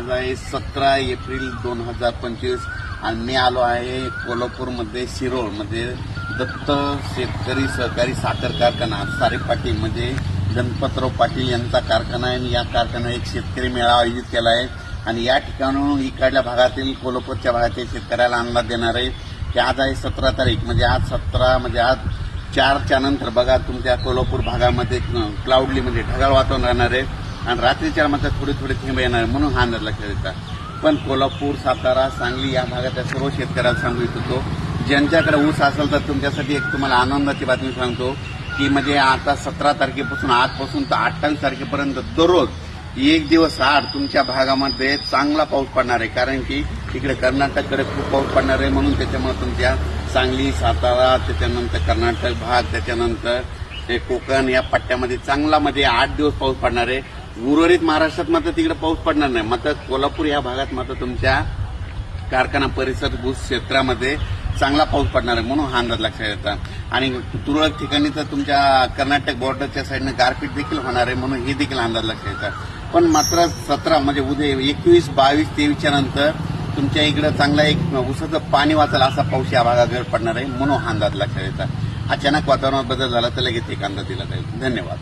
आज आहे सतरा एप्रिल दोन हजार पंचवीस आणि मी आलो आहे कोल्हापूरमध्ये शिरोळमध्ये दत्त शेतकरी सहकारी साखर कारखाना सारे पाटील म्हणजे गणपतराव पाटील यांचा कारखाना आहे आणि या कारखान्यात एक शेतकरी मेळावा आयोजित केला आहे. आणि या ठिकाणून इकडल्या भागातील कोल्हापूरच्या भागातील शेतकऱ्याला अंदाज देणार आहे की आज आहे सतरा तारीख. म्हणजे आज सतरा म्हणजे आज चारच्या नंतर बघा तुमच्या कोल्हापूर भागामध्ये क्लाउडली म्हणजे ढगाळ वातावरण राहणार आहे. आणि रात्रीच्या मात्र थोडे थोडे थेंब येणार आहे, म्हणून हा अंदाज लक्षात पण कोल्हापूर सातारा सांगली या भागातल्या सर्व शेतकऱ्याला सांगू इच्छितो ज्यांच्याकडे ऊस असेल तर तुमच्यासाठी एक तुम्हाला आनंदाची बातमी सांगतो की म्हणजे आता सतरा तारखेपासून आजपासून तर अठ्ठावीस तारखेपर्यंत दररोज एक दिवस आड तुमच्या भागामध्ये चांगला पाऊस पडणार आहे. कारण की इकडे कर्नाटककडे खूप पाऊस पडणार आहे म्हणून त्याच्यामुळे तुमच्या सांगली सातारा त्याच्यानंतर कर्नाटक भाग त्याच्यानंतर कोकण या पट्ट्यामध्ये चांगला मध्ये आठ दिवस पाऊस पडणार आहे. उर्वरित महाराष्ट्रात मात्र तिकडे पाऊस पडणार नाही. मात्र कोल्हापूर या भागात मात्र तुमच्या कारखाना परिसर ऊस क्षेत्रामध्ये चांगला पाऊस पडणार आहे म्हणून हा अंदाज लक्षात येतात आणि तुरळक ठिकाणी तर तुमच्या कर्नाटक बॉर्डरच्या साईडनं गारपीट देखील होणार आहे म्हणून हे देखील अंदाज लक्षात येतात पण मात्र सतरा म्हणजे उद्या एकवीस बावीस तेवीसच्या नंतर तुमच्या इकडं चांगला एक उसाचं पाणी वाचेल असा पाऊस या भागावर पडणार आहे म्हणून हा अंदाज लक्षात येतात अचानक वातावरणात बदल झाला तर लगेच एक अंदाज दिला जाईल. धन्यवाद.